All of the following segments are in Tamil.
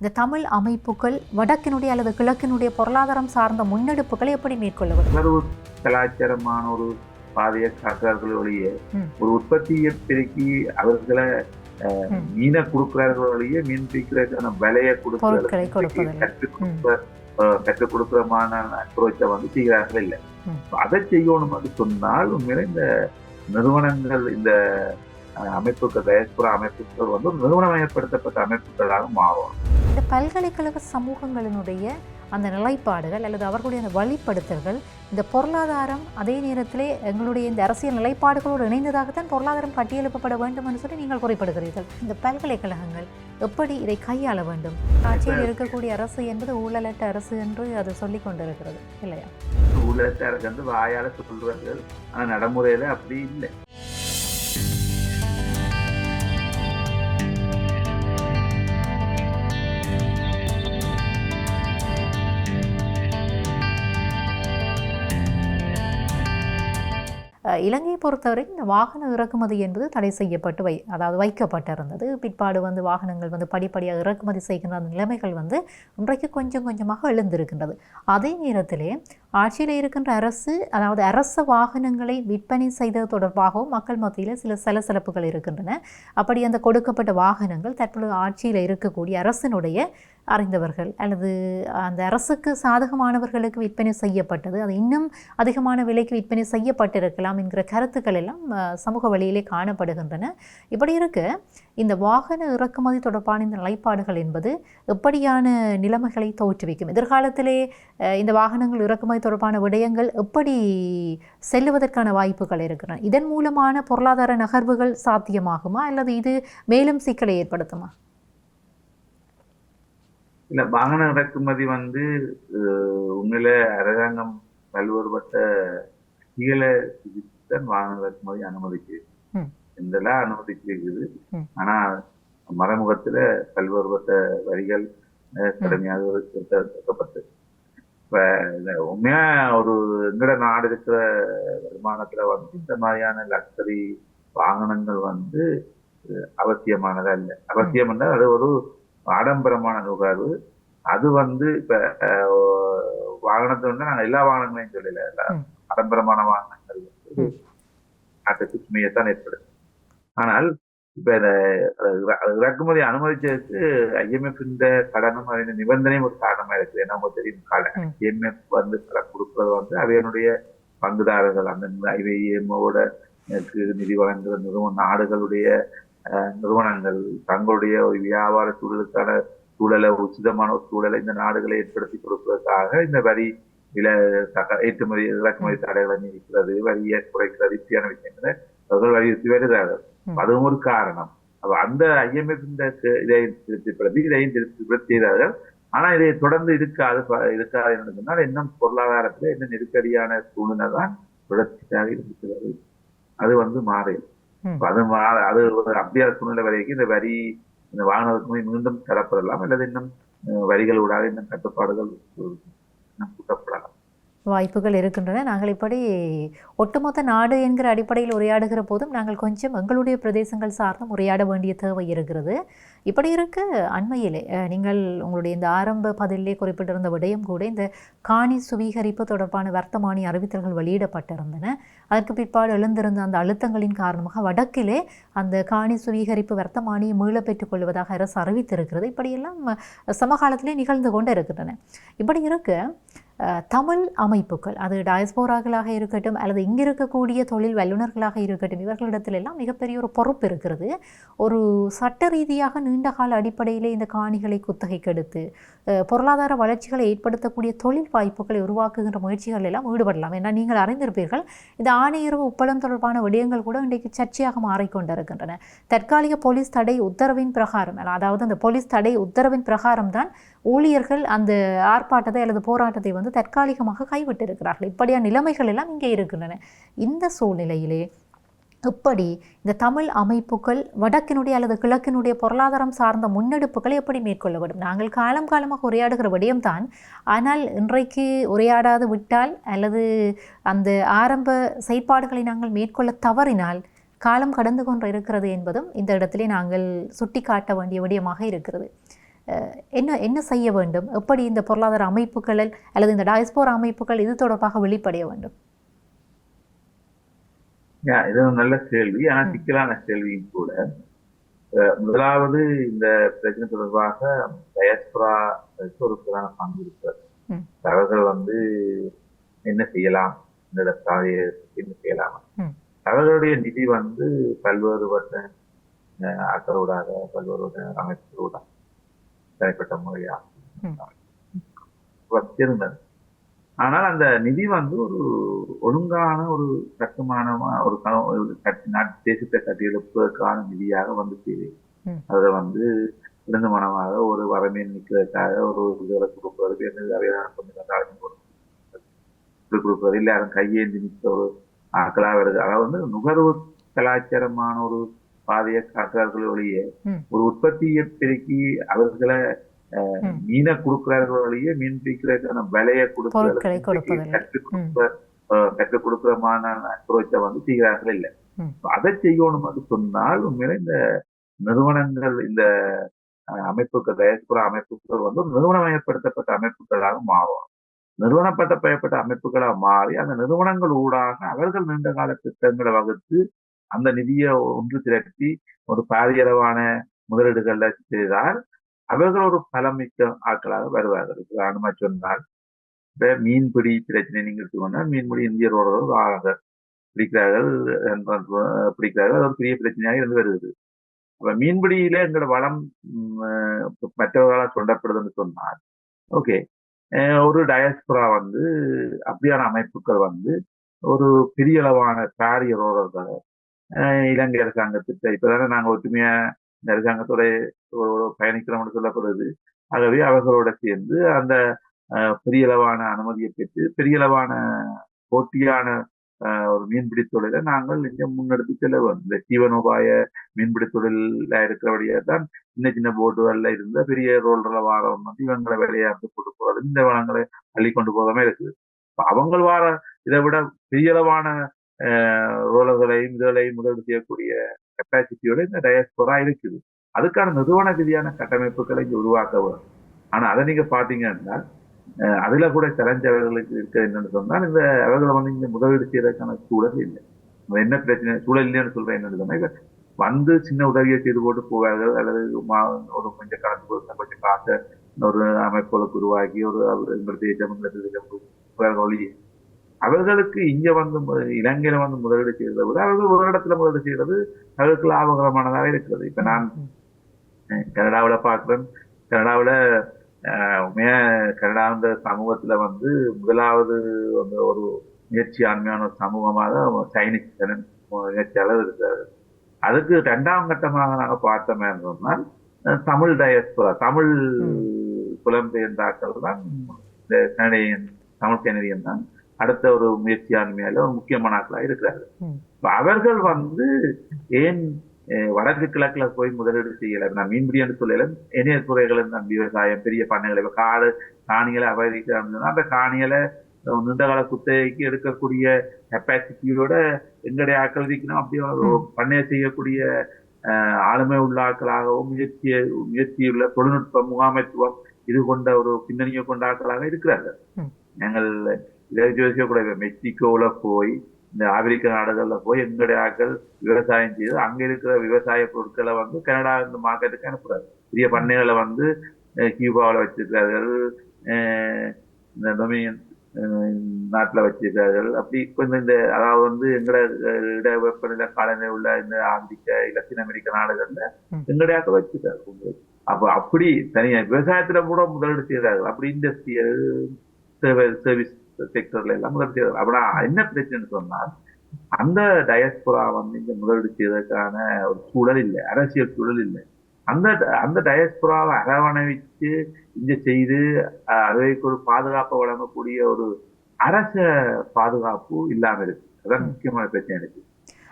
இந்த தமிழ் அமைப்புகள் வடக்கினுடைய அல்லது கிழக்கினுடைய பொருளாதாரம் சார்ந்த முன்னெடுப்புகளை எப்படி உணர்வு கலாச்சாரமான ஒரு பாதையை காட்டுறார்கள் ஒழிய. ஒரு உற்பத்தியை பெருக்கி அவர்களை. மீனை கொடுக்கிறார்கள் ஒழிய மீன் பிடிக்கிறதுக்கான விலையை கொடுப்பதில்லை. கற்றுக் கொடுக்க கற்றுக் கொடுக்கிறமான அப்ரோச்சை வந்து செய்கிறார்கள் இல்லை. அதை செய்யணும் என்று சொன்னால் உண்மையில இந்த நிறுவனங்கள் இந்த அமைப்புகள் டயஸ்புரா அமைப்புகள் வந்து நிறுவனமயப்படுத்தப்பட்ட அமைப்புகளாக மாறும். இந்த பல்கலைக்கழக சமூகங்களினுடைய அந்த நிலைப்பாடுகள் அல்லது அவர்களுடைய அந்த வழிப்படுத்தல்கள் இந்த பொருளாதாரம் அதே நேரத்திலே எங்களுடைய இந்த அரசியல் நிலைப்பாடுகளோடு இணைந்ததாகத்தான் பொருளாதாரம் கட்டியெழுப்பப்பட வேண்டும் என்று சொல்லி நீங்கள் குறைப்படுகிறீர்கள். இந்த பல்கலைக்கழகங்கள் எப்படி இதை கையாள வேண்டும்? ஆட்சியில் இருக்கக்கூடிய அரசு என்பது ஊழலற்ற அரசு என்று அது சொல்லிக் கொண்டிருக்கிறது இல்லையா? ஊழலத்தாருக்கு வந்து வாயால சொல்றார்கள் ஆனா நடைமுறையில அப்படி இல்லை. இலங்கையை பொறுத்தவரை இந்த வாகன இறக்குமதி என்பது தடை செய்யப்பட்டு வை அதாவது வைக்கப்பட்டிருந்தது. பிற்பாடு வந்து வாகனங்கள் வந்து படிப்படியாக இறக்குமதி செய்கின்ற அந்த நிலைமைகள் வந்து இன்றைக்கு கொஞ்சம் கொஞ்சமாக எழுந்திருக்கின்றது. அதே நேரத்திலே ஆட்சியில் இருக்கின்ற அரசு அதாவது அரச வாகனங்களை விற்பனை செய்தது தொடர்பாகவும் மக்கள் மத்தியில் சில சலசலப்புகள் இருக்கின்றன. அப்படி அந்த கொடுக்கப்பட்ட வாகனங்கள் தற்பொழுது ஆட்சியில் இருக்கக்கூடிய அரசினுடைய அறிந்தவர்கள் அல்லது அந்த அரசுக்கு சாதகமானவர்களுக்கு விற்பனை செய்யப்பட்டது அது இன்னும் அதிகமான விலைக்கு விற்பனை செய்யப்பட்டிருக்கலாம் என்கிற கருத்துக்கள் எல்லாம் சமூக வழியிலே காணப்படுகின்றன. இப்படி இருக்க இந்த வாகன இறக்குமதி தொடர்பான இந்த நிலைப்பாடுகள் என்பது எப்படியான நிலைமைகளை தோற்றுவிக்கும்? எதிர்காலத்திலே இந்த வாகனங்கள் இறக்குமதி தொடர்பான விடயங்கள் எப்படி செல்லுவதற்கான வாய்ப்புகள் இருக்கின்றன இதன் மூலமான பொருளாதார நகர்வுகள் சாத்தியமாகுமா? அல்லது இது மேலும் சிக்கலை ஏற்படுத்துமா? இல்ல வாகன இறக்குமதி வந்து உண்மையில அரசாங்கம் பல்வேறுபட்ட கீழே விதித்துதான் வாகன இறக்குமதி அனுமதிக்கு. இதெல்லாம் அனுமதிச்சிருக்குது ம். ஆனா மறைமுகத்துல பல்வேறுபட்ட வரிகள் கடுமையாக திருத்தப்பட்டு இப்ப உண்மையா ஒரு எங்கட நாடு இருக்கிற வருமானத்துல வந்து இந்த மாதிரியான லக்ஸரி வாகனங்கள் வந்து அவசியமானதா இல்லை அவசியம் என்றால் அது ஒரு ஆடம்பரமான நுகர்வு அது வந்து இப்ப வாகனத்தை வந்து நாங்க எல்லா வாகனங்களையும் சொல்லல எல்லா. ஆடம்பரமான வாகனங்கள் வந்து. நாட்டுக்கு சுமையைத்தான் ஏற்படுத்தும் ஆனால் இப்ப இறக்குமதி அனுமதிச்சதுக்கு ஐஎம்எஃப் இந்த கடனும் அதன் நிபந்தனையும் ஒரு காரணமா இருக்கு ஏன்னா உங்களுக்கு தெரியும் கடன் ம். ஐஎம்எஃப் வந்து கடன் கொடுக்கறது வந்து அவையனுடைய பங்குதாரர்கள் அந்த ஐவிஎம்மோட நிதி வழங்குகிற நிறுவன நாடுகளுடைய நிறுவனங்கள் தங்களுடைய ஒரு வியாபார சூழலுக்கான சூழலை உச்சிதமான ஒரு சூழலை இந்த நாடுகளை ஏற்படுத்தி கொடுப்பதற்காக இந்த வரி வில தக ஏற்றுமதி இறக்குமதி தடைகளை நீக்கிறது வரியை குறைக்கிறது இப்படியான விஷயங்களை அவர்கள் வலியுறுத்தி வருகிறார்கள். அதுவும் ஒரு காரணம். அப்ப அந்த ஐஎம்எஃப் இந்த க- இதை திருப்திப்படுத்தி இதையும் திருப்திப்படுத்தி செய்தார்கள் ஆனா இதை தொடர்ந்து இருக்காது இருக்காது என்று சொன்னால் இன்னும் பொருளாதாரத்துல இன்னும் நெருக்கடியான சூழ்நிலை தான் தொடர்ச்சியாக இருக்கிறது அது வந்து மாறி. அது மா அது ஒரு அப்படியான சூழ்நிலை வரைக்கும் இந்த வரி இந்த வாகனத்துக்கு மீண்டும் தரப்படலாம். அல்லது இன்னும் அஹ், வரிகளூடாக இன்னும் கட்டுப்பாடுகள் இன்னும் கூட்டப்படலாம் வாய்ப்புகள் இருக்கின்றன. நாங்கள் இப்படி ஒட்டுமொத்த நாடு என்கிற அடிப்படையில் உரையாடுகிற போதும் நாங்கள் கொஞ்சம் எங்களுடைய பிரதேசங்கள் சார்ந்தும் உரையாட வேண்டிய தேவை இருக்கிறது. இப்படி இருக்க. அண்மையிலே நீங்கள் உங்களுடைய இந்த ஆரம்ப பதிலே குறிப்பிட்டிருந்த விடயம் கூட இந்த காணி சுவீகரிப்பு தொடர்பான வர்த்தமானி அறிவித்தல்கள் வெளியிடப்பட்டிருந்தன. அதற்கு பிற்பாடு எழுந்திருந்த அந்த அழுத்தங்களின் காரணமாக வடக்கிலே அந்த காணி சுவீகரிப்பு வர்த்தமானியை மீள பெற்றுக் கொள்வதாக அரசு அறிவித்திருக்கிறது. இப்படியெல்லாம் சமகாலத்திலே நிகழ்ந்து கொண்டு இருக்கின்றன இப்படி இருக்க. தமிழ் அமைப்புகள் அது டயஸ்போராக்களாக இருக்கட்டும் அல்லது இங்கே இருக்கக்கூடிய தொழில் வல்லுநர்களாக இருக்கட்டும் இவர்களிடத்திலெல்லாம் மிகப்பெரிய ஒரு பொறுப்பு இருக்கிறது. ஒரு சட்ட ரீதியாக நீண்டகால அடிப்படையிலே இந்த காணிகளை குத்தகைக்கு எடுத்து பொருளாதார வளர்ச்சிகளை ஏற்படுத்தக்கூடிய தொழில் வாய்ப்புகளை உருவாக்குகின்ற முயற்சிகள் எல்லாம் ஈடுபடலாம். ஏன்னா நீங்கள் அறிந்திருப்பீர்கள் இந்த ஆணையரவு உப்பளம் தொடர்பான விடயங்கள் கூட இன்றைக்கு சர்ச்சையாக மாறிக்கொண்டிருக்கின்றன. தற்காலிக போலீஸ் தடை உத்தரவின் பிரகாரம் அதாவது அந்த போலீஸ் தடை உத்தரவின் பிரகாரம் தான் ஊழியர்கள் அந்த ஆர்ப்பாட்டத்தை அல்லது போராட்டத்தை வந்து தற்காலிகமாக கைவிட்டிருக்கிறார்கள். இப்படியான நிலைமைகள் எல்லாம் இங்கே இருக்கின்றன. இந்த சூழ்நிலையிலே எப்படி இந்த தமிழ் அமைப்புகள் வடக்கினுடைய அல்லது கிழக்கினுடைய பொருளாதாரம் சார்ந்த முன்னெடுப்புகளை எப்படி மேற்கொள்ள வேண்டும்? நாங்கள் காலம் காலமாக உரையாடுகிற விடயம்தான். ஆனால் இன்றைக்கு உரையாடாது விட்டால் அல்லது அந்த ஆரம்ப செயற்பாடுகளை நாங்கள் மேற்கொள்ள தவறினால் காலம் கடந்து கொண்டு இருக்கிறது என்பதும் இந்த இடத்திலே நாங்கள் சுட்டி காட்ட வேண்டிய விடயமாக இருக்கிறது. என்ன என்ன செய்ய வேண்டும்? எப்படி இந்த பொருளாதார அமைப்புகளில் அல்லது இந்த டயஸ்போரா அமைப்புகள் இது தொடர்பாக வெளிப்படைய வேண்டும்? இது நல்ல கேள்வி. ஆனா ம். சிக்கலான கேள்வியும் கூட. முதலாவது இந்த பிரச்சனை தொடர்பாக டயஸ்பரா ஒரு பிரதான பங்கு இருக்கிறது. அவர்கள் வந்து என்ன செய்யலாம்? இந்த இடத்தாலே என்ன செய்யலாம். அவர்களுடைய நிதி வந்து பல்வேறுபட்ட அஹ், ஆட்களூடாக பல்வேறு அமைப்புகளூடாக தனிப்பட்ட முறையாக ம். வச்சிருந்தது. ஆனால் அந்த நிதி வந்து ஒரு ஒழுங்கான ஒரு கட்டுமானமா ஒரு கட்டி- நாட்டு தேசத்தை கட்டியெழுப்பதற்கான நிதியாக வந்து ம். அதை வந்து இருந்து மனமாக ஒரு வரமீன் நிற்கிறதுக்காக ஒரு இதுகளை கொடுப்பது நிறைய கொஞ்சம் கொடுப்பது இல்லை யாரும் கையேந்தி நிற்க ஒரு ஆக்களாக வருது. அதாவது வந்து நுகர்வு கலாச்சாரமான ஒரு பாதையை காட்டுறார்கள் ஒழிய. ஒரு உற்பத்தியை பெருக்கி அவர்களை. மீனை கொடுக்கிறார்கள் ஒழிய மீன் பிடிக்கிறதுக்கான விலையை கொடுக்கிறது. கற்றுக் கொடுக்க கற்றுக் கொடுக்கிறமான அப்ரோச்சை வந்து செய்கிறார்கள் இல்லை. அதை செய்யணும் என்று சொன்னால் உண்மையில இந்த நிறுவனங்கள் இந்த அமைப்புகள் டயஸ்புரா அமைப்புகள் வந்து ஒரு நிறுவனமயப்படுத்தப்பட்ட அமைப்புகளாக மாறும் நிறுவனப்பட்ட பயப்பட்ட அமைப்புகளாக மாறி அந்த நிறுவனங்கள் ஊடாக அவர்கள் நீண்ட கால திட்டங்களை வகுத்து அந்த நிதியை ஒன்று திரட்டி ஒரு பாரியளவான முதலீடுகளை செய்தால் அவர்கள் ஒரு பலமிக்க ஆட்களாக வருவார்கள். உதாரணமா சொன்னால் இப்ப மீன்பிடி பிரச்சனை நீங்க எடுத்துக்கொண்டால் மீன்பிடி இந்தியரோட ஆக பிடிக்கிறார்கள் பிடிக்கிறார்கள். அது ஒரு பெரிய பிரச்சனையாக இருந்து வருகிறது. அப்ப மீன்பிடியில எங்களோட வளம் மற்றவர்களால் சொல்லப்படுதுன்னு சொன்னால் ஓகே. ஒரு டயஸ்புரா வந்து அப்படியான அமைப்புகள் வந்து ஒரு பெரிய அளவான பாரிய ரோடர்களை இலங்கை அரசாங்கத்திட்ட இப்பதானே நாங்க ஒற்றுமையா இந்த அரசாங்கத்தோட பயணிக்கிறோம்னு சொல்லப்படுது. ஆகவே அவர்களோட சேர்ந்து அந்த பெரிய அளவான அனுமதியை பெற்று பெரிய அளவான போட்டியான ஒரு மீன்பிடி தொழிலை நாங்கள் இங்கே முன்னெடுத்து செல்ல வேண்டும். இந்த ஜீவனோபாய மீன்பிடி தொழில இருக்கிறபடியே தான் சின்ன சின்ன போட்டுகள்ல இருந்த பெரிய ரோல்ல வாரம் வந்து இவங்களை விளையாட்டு கொண்டு போறது இந்த வளங்களை அள்ளி கொண்டு போகாம இருக்குது. அவங்க வார இதை விட பெரிய அளவான ரோலர்களையும் இதுகளையும் முதலீடு செய்யக்கூடிய கெப்பாசிட்டியோட இந்த டயஸ்போரா இருக்குது. அதுக்கான நிறுவன ரீதியான கட்டமைப்புகளை இங்கே உருவாக்க வரும் ஆனால் அதை நீங்கள் பார்த்தீங்க அஹ், அதில் கூட அவர்களுக்கு இருக்க என்னன்னு சொன்னால் இந்த அவர்களை வந்து இங்கே முதலீடு செய்யறதுக்கான சூழல் இல்லை. என்ன பிரச்சனை சூழல் இல்லைன்னு சொல்கிறேன் என்னன்னு சொன்னால் வந்து சின்ன உதவியை செய்து போட்டு போவார்கள் அல்லது மா- ஒரு கொஞ்சம் கணக்கு கொடுத்தா கொஞ்சம் காசை ஒரு அமைப்புகளுக்கு உருவாக்கி ஒரு அவர் எங்களுக்கு தேசம் எங்களுக்கு ஒழிய அவர்களுக்கு இங்க வந்து இலங்கையில வந்து முதலீடு செய்யறதை விட அவர்கள் ஒரு இடத்துல முதலீடு செய்யறது அவர்களுக்கு லாபகரமானதாக இருக்கிறது. இப்ப நான் கனடாவுல பார்க்கிறேன். கனடாவுல உண்மையா கனடா அந்த சமூகத்துல வந்து முதலாவது வந்து ஒரு முயற்சியாண்மையான ஒரு சமூகமாக ஜன- முயற்சியாளர் இருக்கிறாரு அதுக்கு இரண்டாம் கட்டமாக நாங்க பார்த்தோமே சொன்னால் தமிழ் டயஸ்புரா தமிழ் புலம்பெயர்ந்தாக்கள் தான் இந்த கனடியன் தமிழ் கனடியன் தான். அடுத்த ஒரு முயற்சியாண்மையால ஒரு முக்கியமான ஆட்களா இருக்கிறாரு ம். இப்ப அவர்கள் வந்து ஏன் வடக்கு கிழக்குல போய் முதலீடு செய்யல? நான் மீன்பிடி என்று சொல்லல இணைய துறைகள் தான் விவசாயம் பெரிய பண்ணைகளை இப்ப காடு காணிகளை அபகரிக்கிறாங்க அந்த காணிகளை நீண்டகால குத்தகைக்கு எடுக்கக்கூடிய கெப்பாசிட்டியோட எங்களுடைய ஆட்கள் இருக்கணும். அப்படியே பண்ணைய செய்யக்கூடிய ஆளுமை உள்ள ஆட்களாகவும் முயற்சி முயற்சியுள்ள தொழில்நுட்ப முகாமைத்துவம் இது கொண்ட ஒரு பின்னணியை கொண்ட ஆட்களாக இருக்கிறார்கள். நாங்கள் இதை யோசிக்கக்கூடாது மெக்சிகோல போய் இந்த ஆப்பிரிக்க நாடுகள்ல போய் எங்களுடைய ஆட்கள் விவசாயம் செய்து அங்க இருக்கிற விவசாய பொருட்களை வந்து கனடா இந்த மார்க்கெட்டுக்கு அனுப்புறாரு. பெரிய பண்ணைகளை வந்து கியூபாவுல வச்சிருக்கிறார்கள் இந்த டொமினியன் நாட்டுல வச்சிருக்கிறார்கள். அப்படி கொஞ்சம் இந்த அதாவது வந்து எங்கட இட வெப்பநிலை காலநிலை உள்ள இந்த ஆப்பிரிக்க லத்தீன் அமெரிக்க நாடுகள்ல. எங்களுடைய ஆட்கள் வச்சிருக்காரு அப்ப அப்படி தனியா விவசாயத்துல கூட முதலீடு செய்யறார்கள் அப்படி இண்டஸ்ட்ரியல் சர்வீஸ் செக்டர்ல எல்லாம் முதலீடு செய்யறாங்க அப்படின்னா என்ன பிரச்சனைன்னு சொன்னால் அந்த டயஸ்புரா வந்து இங்க முதலீடு செய்வதற்கான ஒரு சூழல் இல்லை. அரசியல் சூழல் இல்லை. அந்த அந்த டயஸ்புராவை அரவணைச்சு இங்க செய்து அஹ், அதற்கு ஒரு பாதுகாப்பை வழங்கக்கூடிய ஒரு அரச பாதுகாப்பு இல்லாம இருக்கு. அதான் முக்கியமான பிரச்சனை இருக்கு.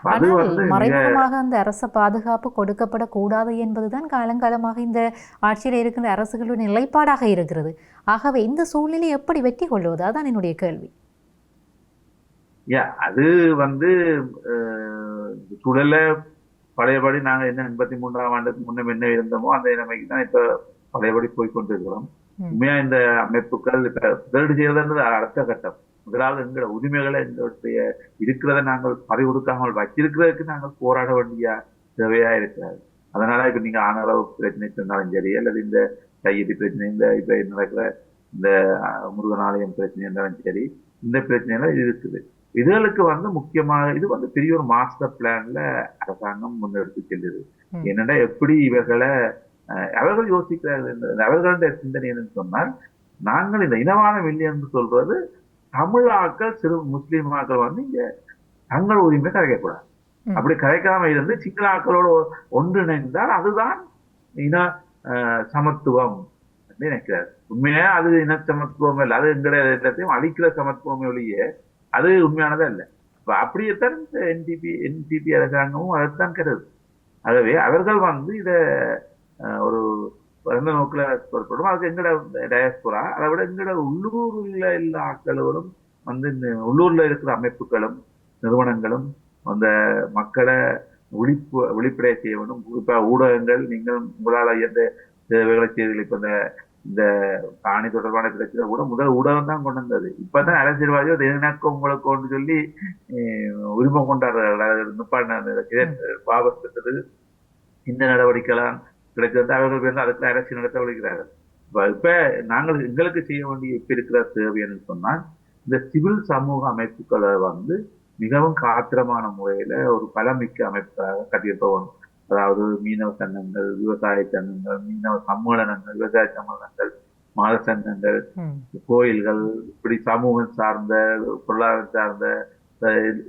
ஆனால் மறைமுகமாக அந்த அரச பாதுகாப்பு கொடுக்கப்படக்கூடாது என்பதுதான் காலங்காலமாக இந்த ஆட்சியில் இருக்கின்ற அரசுகளுடைய நிலைப்பாடாக இருக்கிறது. ஆகவே இந்த சூழ்நிலை எப்படி வெற்றி கொள்வது? அதான் என்னுடைய கேள்வி. அது வந்து அஹ், சூழல்ல பழையபடி நாங்க என்ன எண்பத்தி மூன்றாம் ஆண்டுக்கு முன்னம் என்ன இருந்தோமோ அந்த நிலைமைக்கு தான் இப்ப பழையபடி போய் கொண்டிருக்கிறோம். ம். உண்மையா இந்த அமைப்புகள் இப்ப முதலீடு செய்யறதுன்றது அடுத்த கட்டம். முதலாவது எங்களோட உரிமைகளை எங்களுடைய இருக்கிறத நாங்கள் பறிகொடுக்காமல் வச்சிருக்கிறதுக்கு நாங்கள் போராட வேண்டிய தேவையா இருக்கிறது. அதனால இப்ப நீங்க ஆணவ பிரச்சனை சொன்னாலும் சரி அல்லது இந்த கையெழுத்து பிரச்சனை இந்த இப்ப நடக்கிற இந்த அஹ், முருகன் ஆலயம் பிரச்சனை இருந்தாலும் சரி இந்த பிரச்சனைகள் இருக்குது. இதுகளுக்கு வந்து முக்கியமாக இது வந்து பெரிய ஒரு மாஸ்டர் பிளான்ல அரசாங்கம் முன்னெடுத்து செல்லுது. ம். என்னன்னா எப்படி இவர்களை அவர்கள் யோசிக்கிறார்கள் அவர்களுடைய சிந்தனை என்னன்னு சொன்னால் நாங்கள் இந்த இனவாதம் இல்லை என்று சொல்றது தமிழ் ஆக்கள் சிறு முஸ்லீம் ஆக்கள் வந்து இங்க தங்கள் உரிமை கரைக்கக்கூடாது. அப்படி கரைக்காம இருந்து சிங்கள ஆக்களோடு ஒன்றிணைந்தால் அதுதான் இன சமத்துவம் நினைக்கிறார். உண்மையா அது இன சமத்துவம் இல்லை. அது எங்கட எல்லாத்தையும் அழிக்கிற சமத்துவம் ஒழிய அது உண்மையானதே இல்லை இப்ப அப்படியேத்தான் இந்த என்டிபி என்டிபி அரசாங்கமும் அதைத்தான் கருது. ஆகவே அவர்கள் வந்து இத ஒரு எந்த நோக்கில் பொருட்படும். அதுக்கு எங்கட டயஸ்போரா அதை விட எங்கட உள்ளூர்ல எல்லா ஆட்களும் வந்து இந்த உள்ளூர்ல இருக்கிற அமைப்புகளும் நிறுவனங்களும் அந்த மக்களை விழிப்பு விழிப்படைய செய்ய வேண்டும். குறிப்பா ஊடகங்கள் நீங்கள் உங்களால் எந்த சேவைகளை செய்தீர்கள் இப்ப இந்த இந்த காணி தொடர்பான பிரச்சனை கூட முதல் ஊடகம் தான் கொண்டு வந்தது. இப்பதான் அரசியல்வாதி அது எனக்கு உங்களுக்கு ஒன்று சொல்லி உரிமை கொண்டாடுறார்கள். இதை வாபஸ் பெற்றது இந்த நடவடிக்கைலாம் கிடைக்கிறது அவர்கள் பேர்ல அதுக்கு அரசு நடத்த விடுகிறார்கள் இப்ப- நாங்கள் எங்களுக்கு செய்ய வேண்டிய இப்ப இருக்கிற தேவை என்று சொன்னால் இந்த சிவில் சமூக அமைப்புகளை வந்து மிகவும் காத்திரமான முறையில ஒரு பலமிக்க அமைப்பாக கட்டியிருப்ப வேணும் அதாவது மீனவ சங்கங்கள் விவசாய சங்கங்கள் மீனவ சம்மேளனங்கள் விவசாய சம்மேளனங்கள் மத சங்கங்கள். கோயில்கள் இப்படி சமூகம் சார்ந்த பொருளாதாரம் சார்ந்த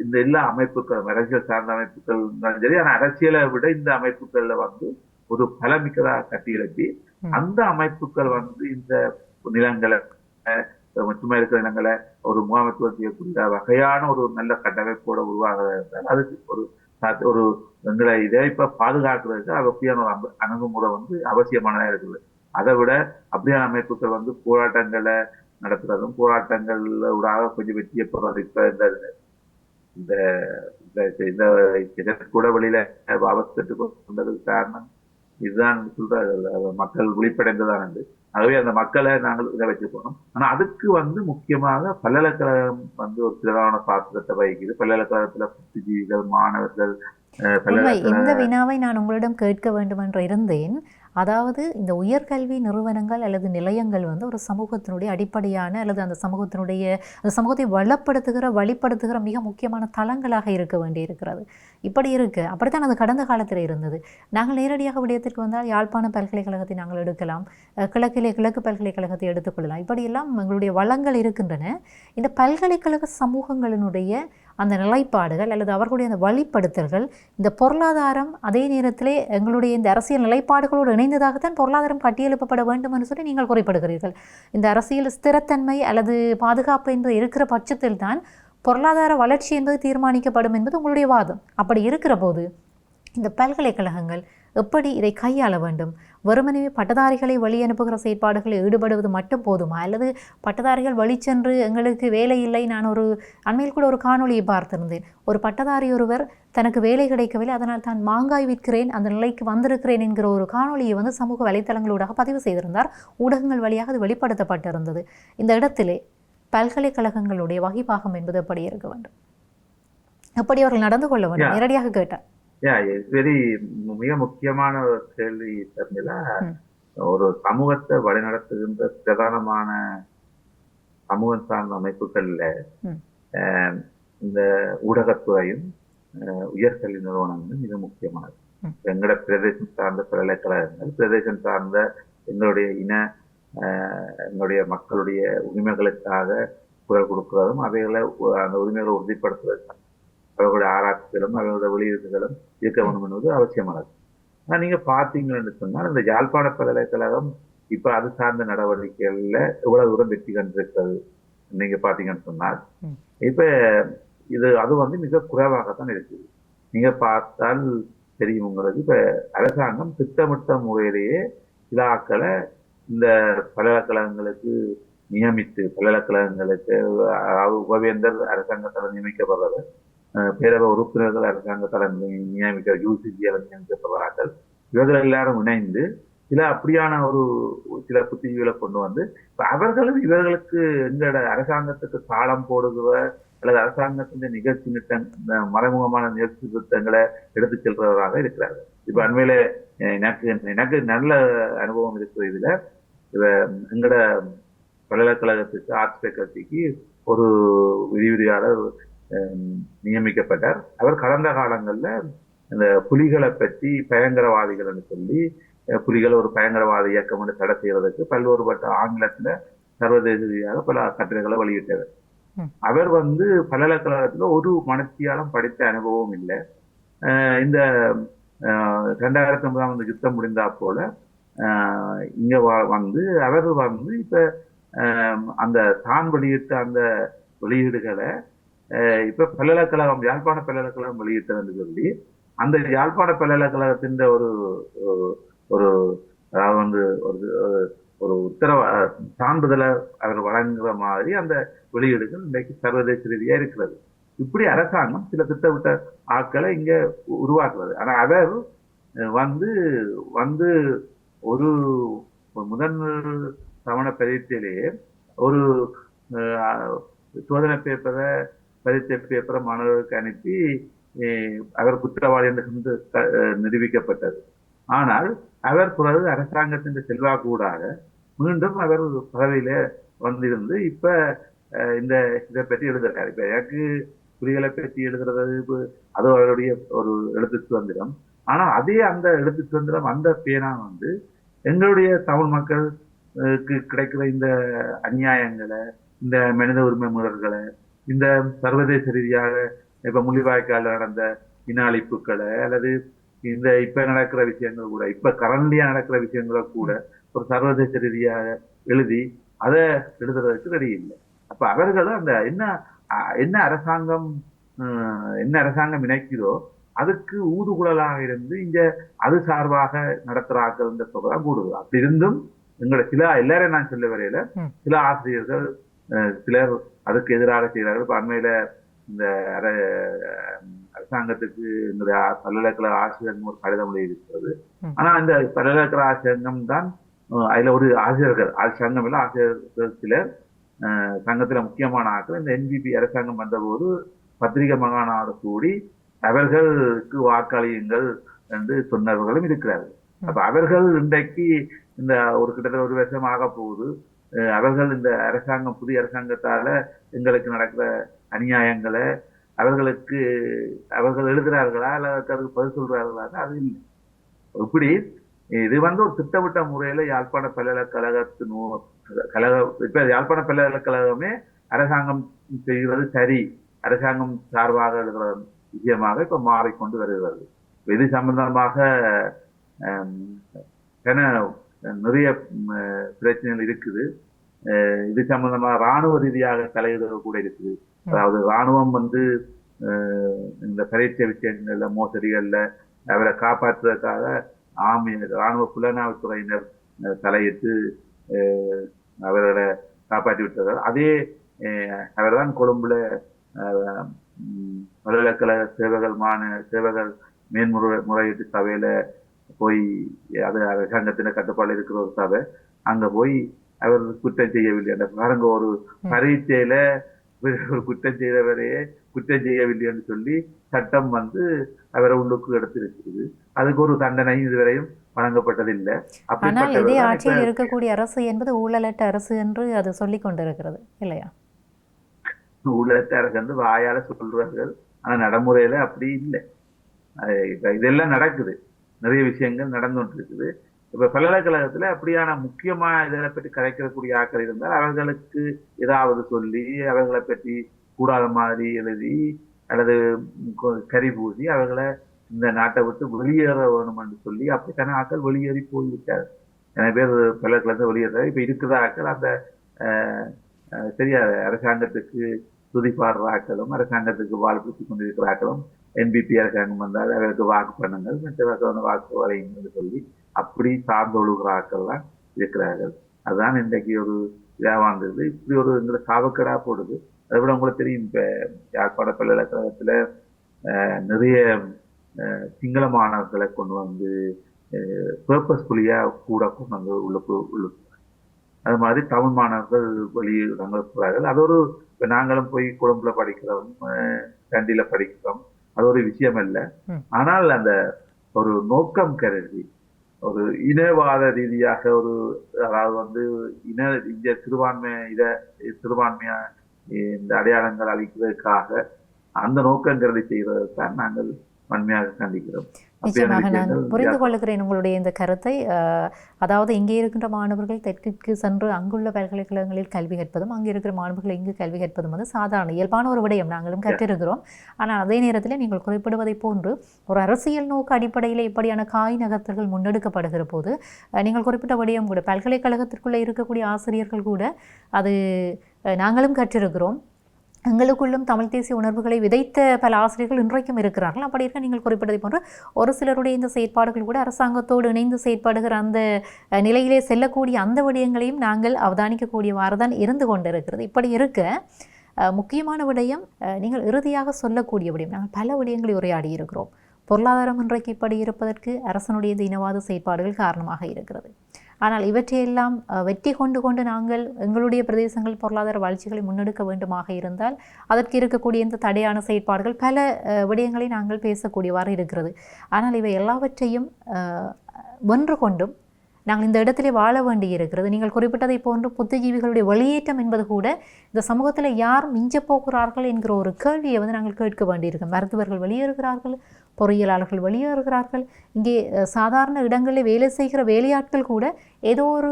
இந்த எல்லா அமைப்புகளும் அரசியல் சார்ந்த அமைப்புகள் இருந்தாலும் சரி ஆனா அரசியலை விட இந்த அமைப்புகள்ல வந்து ஒரு பலமிக்கதா கட்டி எழுப்பி ம். அந்த அமைப்புகள் வந்து இந்த நிலங்களை சும்மா இருக்கிற நிலங்களை ஒரு முகாமைத்துவம் செய்யக்கூடிய வகையான ஒரு நல்ல கட்டமைப்போட உருவாக இருந்தால் அதுக்கு ஒரு ஒரு எங்களை இதை இப்ப பாதுகாக்கிறதுக்கு அப்படியான ஒரு அணுகுமுறை வந்து அவசியமானதா இருக்குது அதை விட அப்படியான அமைப்புகள் வந்து போராட்டங்களை நடத்துறதும் போராட்டங்கள் ஊடாக கொஞ்சம் வெற்றியை பெறது இப்ப இந்த இந்த இந்த- கூட வெளியில ஆபத்து கொண்டதுக்கு காரணம் இதுதான் சொல்றாரு மக்கள் விழிப்படைந்ததான் என்று ஆகவே அந்த மக்களை நாங்கள் இதை வச்சுக்கணும் ஆனா அதுக்கு வந்து முக்கியமாக பல்கலைக்கழகம் வந்து ஒரு பிரதான பாத்திரத்தை வகிக்குது. பல்கலைக்கழகத்துல புத்திஜீவிகள் மாணவர்கள் இந்த வினாவை நான் உங்களிடம் கேட்க வேண்டும் என்று இருந்தேன். அதாவது இந்த உயர்கல்வி நிறுவனங்கள் அல்லது நிலையங்கள் வந்து ஒரு சமூகத்தினுடைய அடிப்படையான அல்லது அந்த சமூகத்தினுடைய அந்த சமூகத்தை வளப்படுத்துகிற வழிப்படுத்துகிற மிக முக்கியமான தளங்களாக இருக்க வேண்டியிருக்கிறது. இப்படி இருக்கு. அப்படித்தான் அது கடந்த காலத்தில் இருந்தது. நாங்கள் நேரடியாக விடயத்திற்கு வந்தால் யாழ்ப்பாண பல்கலைக்கழகத்தை நாங்கள் எடுக்கலாம். கிழக்கிலே கிழக்கு பல்கலைக்கழகத்தை எடுத்துக்கொள்ளலாம் இப்படியெல்லாம் எங்களுடைய வளங்கள் இருக்கின்றன. இந்த பல்கலைக்கழக சமூகங்களினுடைய அந்த நிலைப்பாடுகள் அல்லது அவர்களுடைய அந்த வழிப்படுத்தல்கள் இந்த பொருளாதாரம் அதே நேரத்திலே எங்களுடைய இந்த அரசியல் நிலைப்பாடுகளோடு இணைந்ததாகத்தான் பொருளாதாரம் கட்டியெழுப்பப்பட வேண்டும் என்று சொல்லி நீங்கள் குறைப்படுகிறீர்கள். இந்த அரசியல் ஸ்திரத்தன்மை அல்லது பாதுகாப்பு என்பது இருக்கிற பட்சத்தில் தான் பொருளாதார வளர்ச்சி என்பது தீர்மானிக்கப்படும் என்பது உங்களுடைய வாதம். அப்படி இருக்கிற போது இந்த பல்கலைக்கழகங்கள் எப்படி இதை கையாள வேண்டும்? வெறுமனே பட்டதாரிகளை வழி அனுப்புகிற செயற்பாடுகளில் ஈடுபடுவது மட்டும் போதுமா? அல்லது பட்டதாரிகள் வழி சென்று எங்களுக்கு வேலை இல்லை நான் ஒரு அண்மையில் கூட ஒரு காணொளியை பார்த்திருந்தேன். ஒரு பட்டதாரி ஒருவர் தனக்கு வேலை கிடைக்கவில்லை அதனால் தான் மாங்காய் விற்கிறேன் அந்த நிலைக்கு வந்திருக்கிறேன் என்கிற ஒரு காணொளியை வந்து சமூக வலைத்தளங்களூடாக பதிவு செய்திருந்தார். ஊடகங்கள் வழியாக அது வெளிப்படுத்தப்பட்டிருந்தது. இந்த இடத்திலே பல்கலைக்கழகங்களுடைய வகிபாகம் என்பது எப்படி இருக்க வேண்டும்? எப்படி அவர்கள் நடந்து கொள்ள வேண்டும். நேரடியாக கேட்டார். Very மிக முக்கியமான ஒரு கேள்வி ம். ஒரு சமூகத்தை வழிநடத்துகின்ற பிரதானமான சமூகம் சார்ந்த அமைப்புகள்ல இந்த ஊடகத்துறையும் உயர்கல்வி நிறுவனங்களும் மிக முக்கியமானது. எங்களோட பிரதேசம் சார்ந்த பல்கலைக்கழகங்கள் பிரதேசம் சார்ந்த எங்களுடைய இன எங்களுடைய மக்களுடைய உரிமைகளுக்காக குரல் கொடுக்கிறதும் அவைகளை அந்த உரிமைகளை உறுதிப்படுத்துவதற்காக அவர்களுடைய ஆராய்ச்சிகளும் அவர்களுடைய வெளியீடுகளும் இருக்க வேண்டும் என்பது அவசியமானது ஆனா நீங்க பாத்தீங்கன்னு சொன்னால் இந்த யாழ்ப்பாண பல்கலைக்கழகம் இப்ப அது சார்ந்த நடவடிக்கைகள்ல எவ்வளவு தூரம் வெற்றி கண்டிருக்கிறது நீங்க பாத்தீங்கன்னு சொன்னால். இப்ப இது அது வந்து மிக குறைவாகத்தான் இருக்குது நீங்க பார்த்தால் தெரியும் உங்களுக்கு இப்ப அரசாங்கம் திட்டமிட்ட முறையிலேயே இலாக்களை இந்த பல்கலைக்கழகங்களுக்கு நியமித்து பல்கலைக்கழகங்களுக்கு உபவேந்தர் அரசாங்கத்தால் நியமிக்கப்படுறது பேரவை உறுப்பினர்கள் அரசாங்கத்தால் தலைமை நியமிக்க யூசிஜியால் நியமிக்கப்படுறார்கள் இவர்கள் எல்லாரும் இணைந்து சில அப்படியான ஒரு சில புத்திகளை கொண்டு வந்து இப்போ அவர்களும் இவர்களுக்கு எங்களோட அரசாங்கத்துக்கு தாளம் போடுகிற அல்லது அரசாங்கத்தின் நிகழ்ச்சி திட்டம் இந்த மறைமுகமான நிகழ்ச்சி திட்டங்களை எடுத்து செல்றவராக இருக்கிறார்கள். இப்ப அண்மையில எனக்கு எனக்கு நல்ல அனுபவம் இருக்கிற இதுல இவ எங்கட பல்கலைக்கழகத்துக்கு ஆர்ட்ஸ் ஃபேக்கல்ட்டிக்கு ஒரு விரிவுரையாளர் நியமிக்கப்பட்டார். அவர் கடந்த காலங்கள்ல இந்த புலிகளை பற்றி பயங்கரவாதிகள்னு சொல்லி புலிகள் ஒரு பயங்கரவாத இயக்கம் என்று தடை செய்யறதுக்கு பல்வேறுபட்ட ஆங்கிலத்துல சர்வதேச ரீதியாக பல கட்டுரைகளை வெளியிட்டவர். அவர் வந்து பல்கலைக்கழகத்துல ஒரு மனத்தியாலம் படித்த அனுபவம் இல்லை. இந்த ரெண்டாயிரத்தி ஒன்பதாம் ஆண்டு யுத்தம் முடிந்தா போல இங்க வ- வந்து அவர் வந்து இப்ப அந்த தான் வெளியிட்ட அந்த வெளியீடுகளை இப்ப பல்கலைக்கழகம் யாழ்ப்பாண பல்கலைக்கழகம் வெளியிட்டதுன்னு சொல்லி அந்த யாழ்ப்பாண பல்கலைக்கழகத்தின் ஒரு ஒரு- ஒரு அதாவது வந்து ஒரு ஒரு- உத்தரவ சான்றிதழை அவர் வழங்குற மாதிரி அந்த வெளியீடுகள் இன்றைக்கு சர்வதேச ரீதியா இருக்கிறது. இப்படி அரசாங்கம் சில திட்டமிட்ட ஆட்களை இங்க உருவாக்குறது ஆனா அவர் வந்து வந்து ஒரு முதன் சமண பரீட்சையிலேயே ஒரு சோதனை பேப்பரை பரீட்சை பேப்பரை மாணவர்களுக்கு அனுப்பி அவர் குற்றவாளி என்று வந்து நிரூபிக்கப்பட்டது. ஆனால் அவர் பிறகு அரசாங்கத்தின் செல்வாக்கூடாக மீண்டும் அவர் பதவியில வந்திருந்து இப்ப இந்த இதை பற்றி எழுதுறாரு. இப்ப எனக்கு புலிகளை பற்றி எழுதுறது அது அவருடைய ஒரு எழுத்து சுதந்திரம். ஆனா அதே அந்த எழுத்து சுதந்திரம் அந்த பேனா வந்து எங்களுடைய தமிழ் மக்களுக்கு கிடைக்கிற இந்த அநியாயங்களை இந்த மனித உரிமை மீறல்களை இந்த சர்வதேச ரீதியாக இப்ப முள்ளிவாய்க்கால நடந்த இன அழிப்புகளை அல்லது இந்த இப்ப நடக்கிற விஷயங்கள் கூட இப்ப கரண்ட்லியா நடக்கிற விஷயங்களை கூட ஒரு சர்வதேச ரீதியாக எழுதி அதை எழுதுறதுக்கு ரெடி இல்லை அப்ப அவர்களும் அந்த என்ன என்ன அரசாங்கம் என்ன அரசாங்கம் இணைக்குதோ அதுக்கு ஊதுகுழலாக இருந்து இங்க அது சார்பாக நடத்துற ஆக்கள் இந்த தொகை கூடுது அப்படி இருந்தும் எங்களோட சில எல்லாரையும் நான் சொல்ல வரையில. சில ஆசிரியர்கள் சிலர் அதுக்கு எதிராக செய்கிறார்கள். இப்ப அண்மையில இந்த அரசாங்கத்துக்கு இந்த பல்கலைக்கழக ஆசிரியர் ஒரு கடிதம் எழுதியிருக்கிறது. ம். ஆனா இந்த பல்கலைக்கழக ஆசிரியங்கம் தான் அதுல ஒரு ஆசிரியர்கள் சங்கம் இல்ல ஆசிரியர்கள் சிலர் சங்கத்துல முக்கியமான ஆட்கள். இந்த என்பிபி அரசாங்கம் வந்தபோது பத்திரிகை மகாநாடு கூடி அவர்களுக்கு வாக்களியுங்கள் என்று சொன்னவர்களும் இருக்கிறார்கள். அப்ப அவர்கள் இன்றைக்கு இந்த ஒரு கிட்டத்தட்ட ஒரு வருஷம் ஆக போகுது. அவர்கள் இந்த அரசாங்கம் புதிய அரசாங்கத்தால எங்களுக்கு நடக்கிற அநியாயங்களை அவர்களுக்கு அவர்கள் எழுதுகிறார்களா இல்லை அதுக்கு பதில் சொல்றார்களா அது இல்லை. இப்படி இது வந்து ஒரு திட்டமிட்ட முறையில யாழ்ப்பாண பல்கலைக்கழகத்தின் கழக இப்ப யாழ்ப்பாண பல்கலைக்கழகமே அரசாங்கம் செய்கிறது சரி. அரசாங்கம் சார்பாக எழுதுகிற விஷயமாக இப்ப மாறிக்கொண்டு வருகிறது. இது சம்பந்தமாக ஏன்னா என நிறைய பிரச்சனைகள் இருக்குது. இது சம்பந்தமா ராணுவ ரீதியாக தலையிடுதல் கூட இருக்குது. அதாவது ராணுவம் வந்து இந்த பரீட்சை விஷயங்கள்ல மோசடிகள்ல அவரை காப்பாற்றுவதற்காக ஆமி ராணுவ புலனாய்வுத்துறையினர் தலையிட்டு அஹ், அவரை காப்பாற்றி விட்டதால் அதே அவர்தான் கொழும்புல பல்கலைக்கழக சேவைகள் மாண சேவைகள் மேன்முறை முறையீட்டு சபையில போய் அது அரசாங்கத்தின கட்டுப்பாடு இருக்கிற ஒரு சபை அங்க போய் அவர் குற்றம் செய்யவில்லை. அந்த பாருங்க ஒரு பரீட்சையில ஒரு குற்றம் செய்தவரையே குற்றம் செய்யவில்லை என்று சொல்லி சட்டம் வந்து அவரை உள்ளுக்கு எடுத்திருக்கிறது. அதுக்கு ஒரு தண்டனை இதுவரையும் வழங்கப்பட்டதில்லை. ஆனால் இதே ஆட்சியில் இருக்கக்கூடிய அரசு என்பது ஊழலற்ற அரசு என்று அது சொல்லிக் கொண்டிருக்கிறது இல்லையா? ஊழலற்ற அரசு வந்து வாயால சொல்றார்கள். ஆனா நடைமுறையில அப்படி இல்லை. இதெல்லாம் நடக்குது. நிறைய விஷயங்கள் நடந்து கொண்டிருக்குது. இப்போ பல்கலைக்கழகத்தில் அப்படியான முக்கியமாக இதை பற்றி கதைக்கக்கூடிய ஆட்கள் இருந்தால் அவர்களுக்கு ஏதாவது சொல்லி அவர்களை பற்றி கூடாத மாதிரி எழுதி அல்லது கறி பூசி அவர்களை இந்த நாட்டை விட்டு வெளியேற வேணும் என்று சொல்லி அப்படித்தான ஆட்கள் வெளியேறி போய்விட்டார் நிறைய பேர் பல்கலைக்கழகத்தை வெளியேறாரு இப்போ இருக்கிற ஆட்கள் அந்த தெரியாத. சரியா அரசாங்கத்துக்கு துதிப்பாடுற ஆக்களும் அரசாங்கத்துக்கு வாழ்க்கை கொண்டிருக்கிற ஆக்களும் என்பிபி அரசாங்கம் வந்தால் அவருக்கு வாக்கு பண்ணுங்கள். மற்றவர்கள் வந்து வாக்கு வரையுங்கன்னு சொல்லி அப்படி சார்ந்து ஒழுகிறாக்கள்லாம் இருக்கிறார்கள். அதுதான் இன்றைக்கு ஒரு இதாக வந்தது இப்படி ஒரு எங்களை சாவக்கடா போடுது. அதை விட உங்களுக்கு தெரியும் இப்போ யாழ்ப்பாண பல்கலைக்கழகத்தில் நிறைய சிங்கள மாணவர்களை கொண்டு வந்து பர்பஸ்ஃபுல்லியா கூட கொண்டு வந்து உள்ள உள்ள அது மாதிரி தமிழ் மாணவர்கள் வெளியிடங்கள் போகிறார்கள் அது ஒரு இப்போ நாங்களும் போய் கொழும்புல படிக்கிறோம் கண்டியில் படிக்கிறோம். அது ஒரு விஷயம் அல்ல. ஆனால் அந்த ஒரு நோக்கம் கருதி ஒரு இனவாத ரீதியாக ஒரு அதாவது வந்து இன இந்த சிறுபான்மை இத சிறுபான்மையா இந்த அடையாளங்கள் அளிக்கிறதுக்காக அந்த நோக்கம் கருதி செய்வதைத்தான் நாங்கள் வன்மையாக கண்டிக்கிறோம் நிச்சயமாக நான் புரிந்து கொள்கிறேன் உங்களுடைய இந்த கருத்தை. அதாவது இங்கே இருக்கின்ற மாணவர்கள் தெற்கிற்கு சென்று அங்குள்ள பல்கலைக்கழகங்களில் கல்வி கற்பதும் அங்கே இருக்கிற மாணவர்கள் இங்கு கல்வி கற்பதும் வந்து சாதாரண இயல்பான ஒரு விடயம் நாங்களும் கற்றிருக்கிறோம். ஆனால் அதே நேரத்தில் நீங்கள் குறிப்பிடுவதைப் போன்று ஒரு அரசியல் நோக்கு அடிப்படையில் இப்படியான காய் நகர்த்தல்கள் முன்னெடுக்கப்படுகிற போது நீங்கள் குறிப்பிட்ட விடயம் கூட பல்கலைக்கழகத்திற்குள்ளே இருக்கக்கூடிய ஆசிரியர்கள் கூட அது நாங்களும் கற்றிருக்கிறோம். எங்களுக்குள்ளும் தமிழ் தேசிய உணர்வுகளை விதைத்த பல ஆசிரியர்கள் இன்றைக்கும் இருக்கிறார்கள். அப்படி இருக்க நீங்கள் குறிப்பிட்டதை போன்று ஒரு சிலருடைய இந்த செயற்பாடுகள் கூட அரசாங்கத்தோடு இணைந்து செயற்பாடுகிற அந்த நிலையிலே செல்லக்கூடிய அந்த விடயங்களையும் நாங்கள் அவதானிக்கக்கூடியவாறு தான் இருந்து கொண்டிருக்கிறது. இப்படி இருக்க முக்கியமான விடயம் நீங்கள் இறுதியாக சொல்லக்கூடிய விடயம். நாங்கள் பல விடயங்களை உரையாடி இருக்கிறோம். பொருளாதாரம் இன்றைக்கு இப்படி இருப்பதற்கு அரசனுடைய இந்த இனவாத செயற்பாடுகள் காரணமாக இருக்கிறது. ஆனால் இவற்றையெல்லாம் வெற்றி கொண்டு கொண்டு நாங்கள் எங்களுடைய பிரதேசங்கள் பொருளாதார வளர்ச்சிகளை முன்னெடுக்க வேண்டுமாக இருந்தால் அதற்கு இருக்கக்கூடிய இந்த தடையான செயற்பாடுகள் பல விடயங்களை நாங்கள் பேசக்கூடியவாறு இருக்கிறது. ஆனால் இவை எல்லாவற்றையும் ஒன்று வென்று கொண்டும் நாங்கள் இந்த இடத்திலே வாழ வேண்டி இருக்கிறது. நீங்கள் குறிப்பிட்டதை போன்று புத்திஜீவிகளுடைய வெளியேற்றம் என்பது கூட இந்த சமூகத்தில் யார் மிஞ்சப் போகிறார்கள் என்கிற ஒரு கேள்வியை வந்து நாங்கள் கேட்க வேண்டியிருக்கோம். மருத்துவர்கள் வெளியேறுகிறார்கள் பொறியியலாளர்கள் வெளியேறுகிறார்கள் இங்கே சாதாரண இடங்களில் வேலை செய்கிற வேலையாட்கள் கூட ஏதோ ஒரு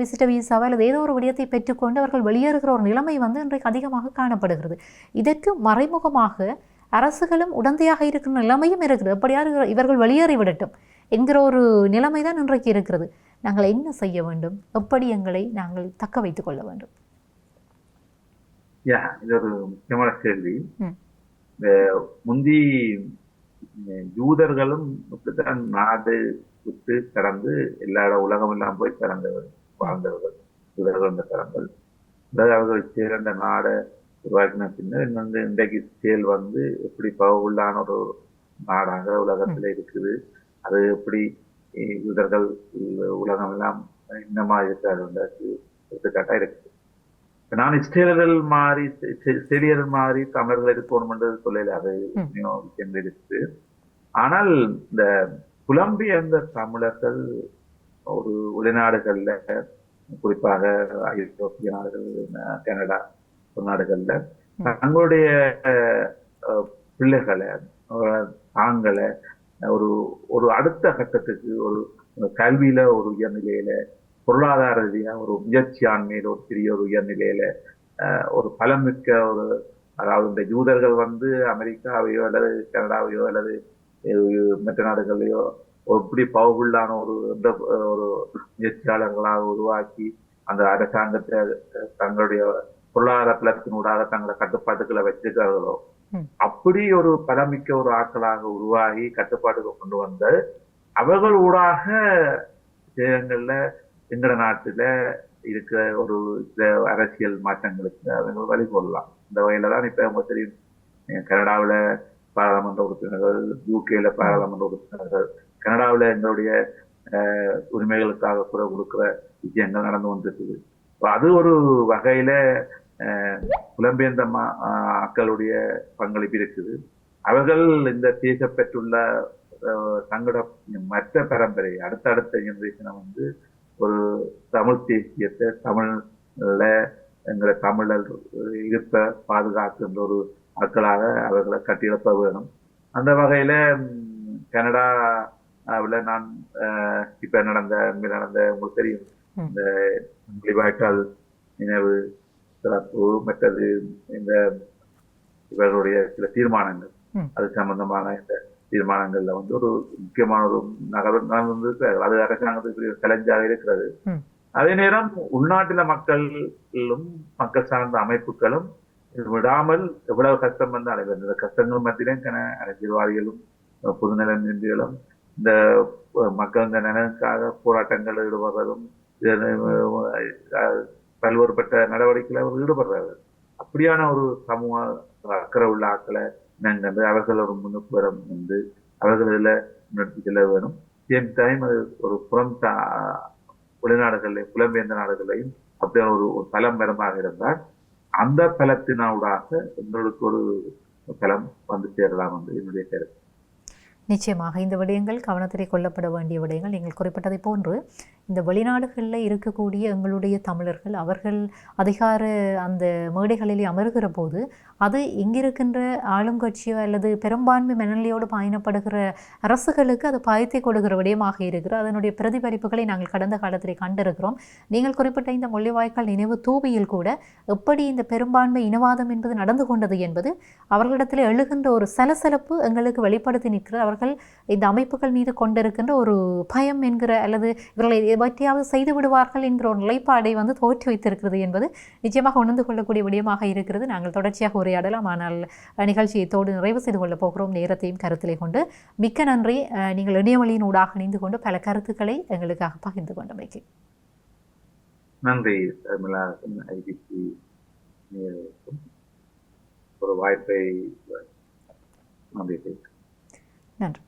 விசிட்ட வீசாவோ அல்லது ஏதோ ஒரு விடயத்தை பெற்றுக்கொண்டு அவர்கள் வெளியேறுகிற ஒரு நிலைமை வந்து இன்றைக்கு அதிகமாக காணப்படுகிறது. இதற்கு மறைமுகமாக அரசுகளும் உடந்தையாக இருக்கிற நிலைமையும் இருக்கிறது எப்படியாவது இவர்கள் வெளியேறி விடட்டும் என்கிற ஒரு நிலைமை தான் இன்றைக்கு இருக்கிறது. நாங்கள் என்ன செய்ய வேண்டும்? எப்படி எங்களை நாங்கள் தக்க வைத்துக் கொள்ள வேண்டும்? யா இது ஒரு முக்கியமான கேள்வி. முந்தி யூதர்களும் இப்படித்தான் நாடு விட்டு கடந்து எல்லா உலகம் எல்லாம் போய் பிறந்தவர் வாழ்ந்தவர்கள் யூதர்கள் என்ற அதாவது அவர்கள் சேர்ந்த நாடை உருவாக்கின பின்னர் வந்து இன்றைக்கு செயல் வந்து எப்படி பகுள்ளான ஒரு நாடாக உலகத்துல இருக்குது. அது எப்படி யூதர்கள் உலகம் எல்லாம் இன்னமா இருக்கிறது எடுத்துக்காட்டா இருக்கு இப்ப நான் இஸ்ரேலர்கள் மாறி செடியர்கள் மாறி தமிழர்கள் இருக்கணும்ன்றது சொல்லல. அது விஷயங்கள் இருக்கு ஆனால் இந்த புலம்பெயர்ந்த தமிழர்கள் ஒரு வெளிநாடுகள்ல குறிப்பாக ஐரோப்பிய நாடுகள் கனடா நாடுகள்ல தங்களுடைய பிள்ளைகளை தாங்களை ஒரு ஒரு அடுத்த கட்டத்துக்கு ஒரு கல்வியில ஒரு உயர்நிலையில பொருளாதார ரீதியா ஒரு முயற்சி ஆண்மையில ஒரு பெரிய ஒரு உயர்நிலையில ஒரு பலமிக்க ஒரு அதாவது இந்த யூதர்கள் வந்து அமெரிக்காவையோ அல்லது கனடாவையோ அல்லது மற்ற நாடுகளையோ ஒரு இப்படி பவர்ஃபுல்லான ஒரு இந்த ஒரு முயற்சியாளர்களாக உருவாக்கி அந்த அரசாங்கத்தை தங்களுடைய பொருளாதார பிளத்தினூடாக தங்களை கட்டுப்பாட்டுக்களை வச்சிருக்கிறார்களோ. அப்படி ஒரு பலமிக்க ஒரு ஆட்களாக உருவாகி கட்டுப்பாட்டுக்கு கொண்டு வந்து அவர்கள் ஊடாக சேகங்கள்ல எங்கட நாட்டுல இருக்கிற ஒரு அரசியல் மாற்றங்களுக்கு அவங்க வழிகொள்ளலாம் இந்த வகையில தான் இப்ப தெரியும் கனடாவுல பாராளுமன்ற உறுப்பினர்கள் யூகேல பாராளுமன்ற உறுப்பினர்கள் கனடாவுல எங்களுடைய அஹ், உரிமைகளுக்காக குரல் கொடுக்கிற விஷயங்கள் நடந்து வந்துருக்குது இப்போ அது ஒரு வகையில அஹ், புலம்பெயர்ந்த மக்களுடைய பங்களிப்பு இருக்குது. அவர்கள் இந்த தேசப்பெற்றுள்ள பெற்றுள்ள தங்களோட மற்ற பரம்பரை அடுத்தடுத்த ஜெனரேஷனை வந்து ஒரு தமிழ் தேசியத்தை தமிழ்ல எங்களை தமிழர் இருப்ப பாதுகாக்கின்ற ஒரு மக்களாக அவர்களை கட்டியெழுப்ப வேணும் அந்த வகையில ம், கனடாவுல நான் இப்ப நடந்த நடந்த உங்களுக்கு தெரியும். இந்த மொழிவாய்க்கால் நினைவு சிறப்பு மற்றது இந்த இவர்களுடைய சில தீர்மானங்கள். அது சம்பந்தமான இந்த தீர்மானங்கள்ல வந்து ஒரு முக்கியமான ஒரு நகர் நடந்து அது அரசாங்கத்துக்கு கலைஞ்சாக இருக்கிறது. அதே நேரம் உள்நாட்டில மக்களும் மக்கள் சார்ந்த அமைப்புகளும் விடாமல் எவ்வளவு கஷ்டம் வந்தாலும் இந்த கஷ்டங்கள் மத்தியிலும் கன அரசியல்வாதிகளும் பொதுநல நிதிகளும் இந்த மக்கள் இந்த நலனுக்காக போராட்டங்கள் ஈடுபடுறதும் பல்வேறுபட்ட நடவடிக்கையில் அவர் ஈடுபடுறார்கள். அப்படியான ஒரு சமூக அக்கறை உள்ள ஆட்களை நாங்கள் அவர்களோட ஒரு முன்னுக்கு வர வந்து அவர்கள் இதுல முன்னெடுத்து செல்ல வேணும் சேம் டைம் அது ஒரு புறம் சா- வெளிநாடுகளில் புலம்பெயர்ந்த நாடுகளையும் அப்படியான ஒரு தலம் பெறமாக இருந்தால் அந்த பலத்தினூடாக எங்களுக்கு ஒரு பலம் வந்து சேரலாம் என்று என்னுடைய கருத்து. நிச்சயமாக இந்த விடயங்கள் கவனத்திலே கொள்ளப்பட வேண்டிய விடயங்கள். நீங்கள் குறிப்பிட்டதை போன்று இந்த வெளிநாடுகளில் இருக்கக்கூடிய எங்களுடைய தமிழர்கள் அவர்கள் அதிகார அந்த மேடைகளிலே அமர்கிற போது அது இங்கிருக்கின்ற ஆளும் கட்சியோ அல்லது பெரும்பான்மை மனநிலையோடு பயணப்படுகிற அரசுகளுக்கு அது பயத்தை கொடுக்கிற விடயமாக இருக்கிறது. அதனுடைய பிரதிபலிப்புகளை நாங்கள் கடந்த காலத்தில் கண்டிருக்கிறோம். நீங்கள் குறிப்பிட்ட இந்த மொழிவாய்க்கால் நினைவு தூவியில் கூட எப்படி இந்த பெரும்பான்மை இனவாதம் என்பது நடந்து கொண்டது என்பது அவர்களிடத்தில் எழுகின்ற ஒரு சலசலப்பு எங்களுக்கு வெளிப்படுத்தி நிற்கிறது. அவர்கள் இந்த அமைப்புகள் மீது கொண்டிருக்கின்ற ஒரு பயம் என்கிற அல்லது இவர்களை எவற்றையாவது செய்து விடுவார்கள் என்கிற ஒரு நிலைப்பாடை வந்து தோற்றி வைத்திருக்கிறது என்பது நிச்சயமாக உணர்ந்து கொள்ளக்கூடிய விடயமாக இருக்கிறது. நாங்கள் தொடர்ச்சியாக உரையாடலாம். ஆனால் நிகழ்ச்சியை தோடு நிறைவு செய்து கொள்ளப் போகிறோம். நேரத்தையும் கருத்திலே கொண்டு மிக்க நன்றி. நீங்கள் இணையவழியின் ஊடாக இணைந்து கொண்டு பல கருத்துக்களை எங்களுக்காக பகிர்ந்து கொண்டமைக்கு. நன்றி ஐபிசி ஒரு வாய்ப்பை நன்றி. நன்றி.